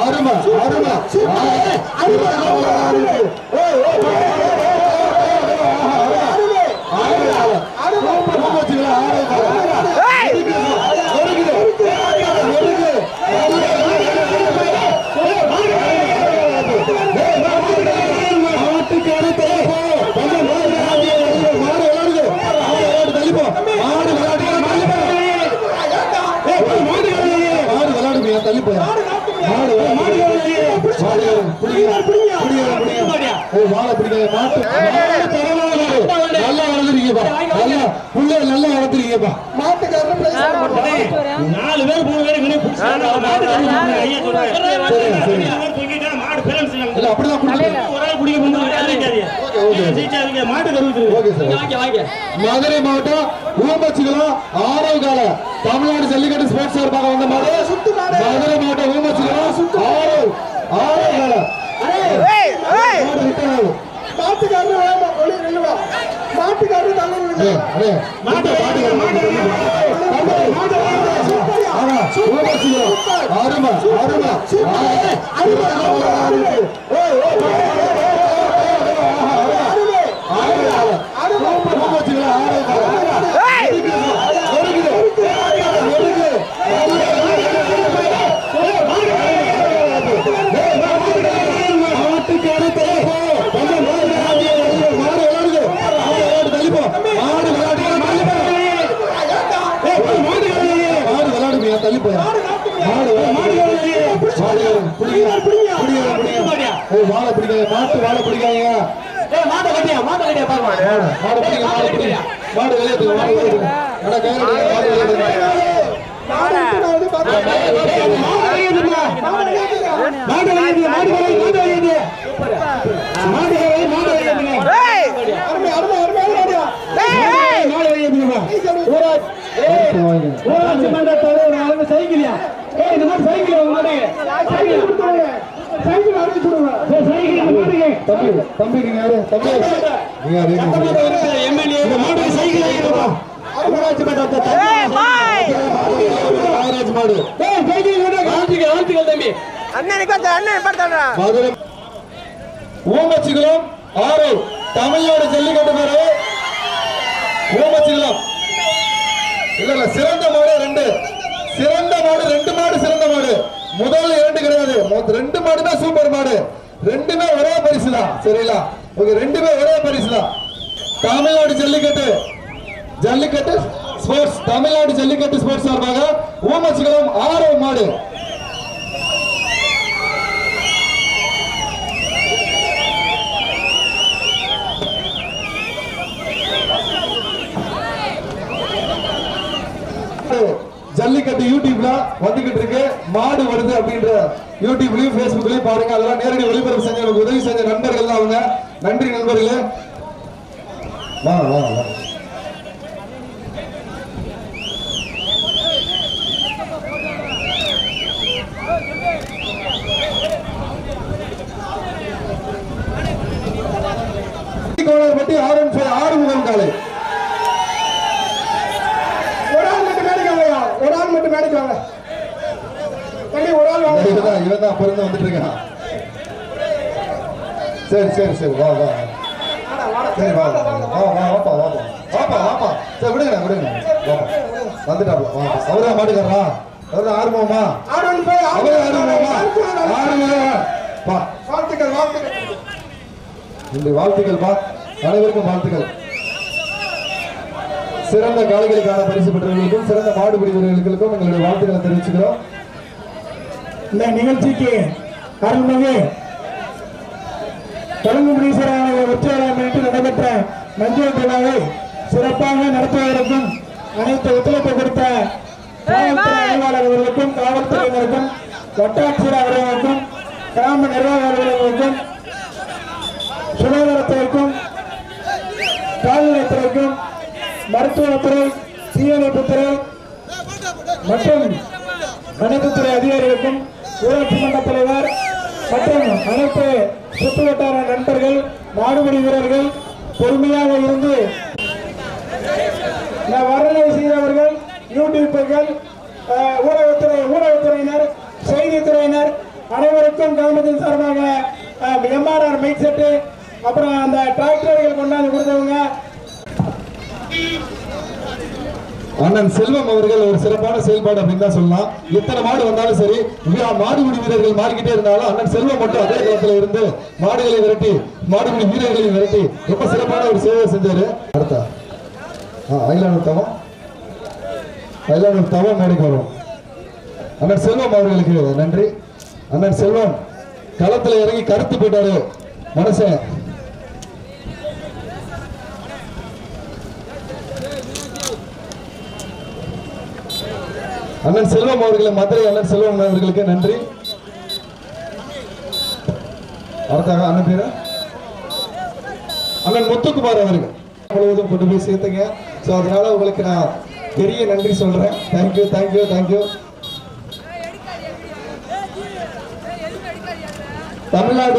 அருமை, அருமை. அருமை, அருமை, அருமை. ஏய், ஏய், ஏய், ஏய், ஏய், ஏய், அருமை, அருமை. ஊர்வசியம், அருமை. நெருங்குது, நெருங்குது. மாட்டுக்கு அடுத்து கொஞ்சம் மாடு விளையாடுது, மாடு விளையாடுது. மாடு விளையாடு, தள்ளிப்போ. மாடு விளையாடு, தள்ளிப்போ. ஏய், போய் மாடு விளையாடு. மாடு விளையாடுமையா, தள்ளிப்போ. மாடு. மாடு விளையாடு. பிடிங்க, பிடிங்க, பிடிங்க. மாட்டு. மாடு. நல்லா வளர்ந்துருக்கீங்கப்பா. நல்லா, புள்ள நல்லா வளர்த்துருக்கீங்கப்பா. நாலு பேர் மூணு பேர் இவனே பிடிச்சாங்க. மாடு கழுவுறாங்க. ஐயா. சரி, சரி. மாடு பேலன்ஸ் இல்ல, அப்படிதான் கொடுத்துருங்க. ஒரு ஆள். மாடு. ஓகே சார் மதுரை மாவட்டம் ஊமச்சிகுளம் ஆரோகால தமிழ்நாடு ஜல்லிக்கட்டு ஸ்போர்ட்ஸ் சார்பாக வந்த மதுரை. மாவட்டம் ஊமச்சிகுளம் ஆரோ ஆரோகால மாடு return ஆகும். ஏய், அடே, மாட்டு மாட்டு மாடு மாடு மாடு ஆமா, ஊமச்சிகுளம். அருமை, அருமை. அருமை, அருமை, அருமை. ஏய், ஏய், ஏய், ஏய், ஏய், ஏய், ஆரோகால. ஊமச்சிகுளம் ஆரோகால. நெருங்குது, நெருங்குது. மாட்டுக்கு அடுத்து கொஞ்சம் மாடு விளையாடுது, மாடு விளையாடுது. மாடு விளையாடு, தள்ளிப்போ. மாடு விளையாடு, தள்ளிப்போ. ஏய், போய் மாடு விளையாடு. மாடு விளையாடுமையா, தள்ளிப்போ. மாடு விளையாடு. மாடு விளையாடு. பிடிங்க, பிடிங்க, பிடிங்க. ஏய், வாழை பிடிக்காத, மாட்டு வாழை பிடிக்காதீங்க. மாடு, மாடு பிடிங்க, மாடு பிடிங்க. மாடு விளையாடுங்க, மாடு. அட, பிடிங்க, மாடு விளையாடுங்க. மாடு விளையாடுங்க, மாடு விளையாடுங்க, மாடு விளையாடுங்க. மாடு விளையாடுங்க, ஊரா- ஏய், இந்த மாதிரி சைக்கிள் உங்க மாடு சைக்கிள் கொடுத்தாங்க சைக்கிள் அடிச்சு விடுங்க ஏய், சைக்கிள் இந்த மாடுங்க தம்பி தம்பி நீங்க யாரு? தம்பி நீங்க யாரு? எம்எல்ஏ இந்த மாடு சைக்கிள் ஐயப்பா ஊராட்சி மன்ற ஆராய்ச்சி மாடு ஏய் சைக்கிள் ஆர்த்திகள் ஆர்த்திகள் தம்பி. அண்ணனுக்கு வந்து அண்ணன் படுத்தாடா மதுரை ஊமச்சிகுளம் ஆறு தமிழ்நாடு ஜல்லிக்கட்டு பேரு ஊமச்சிகுளம். இல்ல இல்ல சிறந்த மாடு ரெண்டு. சிறந்த மாடு ரெண்டு மாடு சிறந்த மாடு. முதல் இரண்டு கிடையாது. ரெண்டு மாடு தான் சூப்பர் மாடு. ரெண்டுமே ஒரே பரிசு தான். சரிங்களா? ஓகே ரெண்டுமே ஒரே பரிசு தான். தமிழ்நாடு ஜல்லிக்கட்டு. ஜல்லிக்கட்டு ஸ்போர்ட்ஸ் தமிழ்நாடு ஜல்லிக்கட்டு ஸ்போர்ட்ஸ் சார்பாக ஊமச்சிகுளம் ஆறு மாடு. ஜல்லிக்கட்டு யூடியூப்ல வந்துகிட்டு இருக்கு மாடு வருது அப்படின்ற யூடியூப்லயும் பேஸ்புக்லயும் பாருங்க. அதெல்லாம் நேரடி ஒளிபரப்பு செஞ்ச உதவி செஞ்ச நண்பர்கள் தான் அவங்க. நன்றி நண்பர்களே. வா வா வா கோளாறுபட்டி ஆறு ஆறு முகம் காலை ஒரு ஆள் மட்டும் மேடைக்கு வாங்கய்யா ஒரு ஆள் மட்டும் மேடைக்கு வாங்க தம்பி ஒரு ஆள் வாங்க இவன் தான் பிறந்து வந்துட்டு இருக்கான் சரி சரி சரி வா வா. சரி வா வா வா வாப்பா வாப்பா. வாப்பா வாப்பா. சரி விடுங்க விடுங்க. வந்துட்டாப்ல வா. அவரே மாட்டுக்காரா அவரே ஆர்வமா அவரே ஆர்வமா ஆர்வமா பா வாழ்த்துக்கள் வாழ்த்துக்கள். வாழ்த்துக்கள் பா அனைவருக்கும் வாழ்த்துக்கள். சிறந்த காளைகளுக்கான பரிசு பெற்றவர்களுக்கும் சிறந்த மாடுபிடி வீரர்களுக்கும் எங்களுடைய வாழ்த்துக்களை தெரிவிச்சுக்கிறோம். இந்த நிகழ்ச்சிக்கு அருள்மிகு முனீஸ்வரான உற்சவராம் முன்னிட்டு நடைபெற்ற மஞ்சள் விழாவை சிறப்பாக நடத்துவதற்கும் அனைத்து ஒத்துழைப்பு கொடுத்த காவல்துறை ஆய்வாளர் அவர்களுக்கும் காவல்துறையினருக்கும் வட்டாட்சியர் அவர்களுக்கும் கிராம நிர்வாக அலுவலர்களுக்கும் சுகாதாரத்துறைக்கும் கால்நடைத்துறைக்கும் மருத்துவத்துறை தீயணைப்புத்துறை மற்றும் அனைத்து துறை அதிகாரிகளுக்கும் ஊராட்சி மன்ற தலைவர் மற்றும் அனைத்து சுற்று வட்டார நண்பர்கள் மாடுபிடி வீரர்கள் பொறுமையாக இருந்து இந்த வர்ணனை செய்தவர்கள் யூடியூபர்கள் ஊடகத்துறை ஊடகத்துறையினர் செய்தித்துறையினர் அனைவருக்கும் கிராமத்தின் சார்பாக எம்ஆர்ஆர் மைக் செட்டு அப்புறம் அந்த டிராக்டர்கள் கொண்டாந்து கொடுத்தவங்க. அண்ணன் செல்வம் அவர்கள் ஒரு சிறப்பான செயல்பாடு அப்படின்னு தான் சொல்லலாம். எத்தனை மாடு வந்தாலும் சரி மாடுபிடி வீரர்கள் மாறிக்கிட்டே இருந்தாலும் அண்ணன் செல்வம் மட்டும் அதே களத்துல இருந்து மாடுகளை விரட்டி மாடுபிடி வீரர்களை விரட்டி ரொம்ப சிறப்பான ஒரு சேவை செஞ்சாரு. அடுத்தா ஐலானூர் தவம். ஐலானூர் தவம் மேடைக்கு வரும் அண்ணன் செல்வம் அவர்களுக்கு நன்றி. அண்ணன் செல்வம் களத்துல இறங்கி கருத்து போயிட்டாரு மனுஷன். அண்ணன் செல்வம் அவர்களை மதுரை அண்ணன் செல்வம் அவர்களுக்கு நன்றி. அடுத்தாக அண்ணன் பேரு? அண்ணன் முத்துக்குமார் அவர்கள். முழுவதும் கொண்டு போய் சேர்த்துங்க. ஸோ அதனால உங்களுக்கு நான் பெரிய நன்றி சொல்றேன். Thank you thank you thank you Tamil Nadu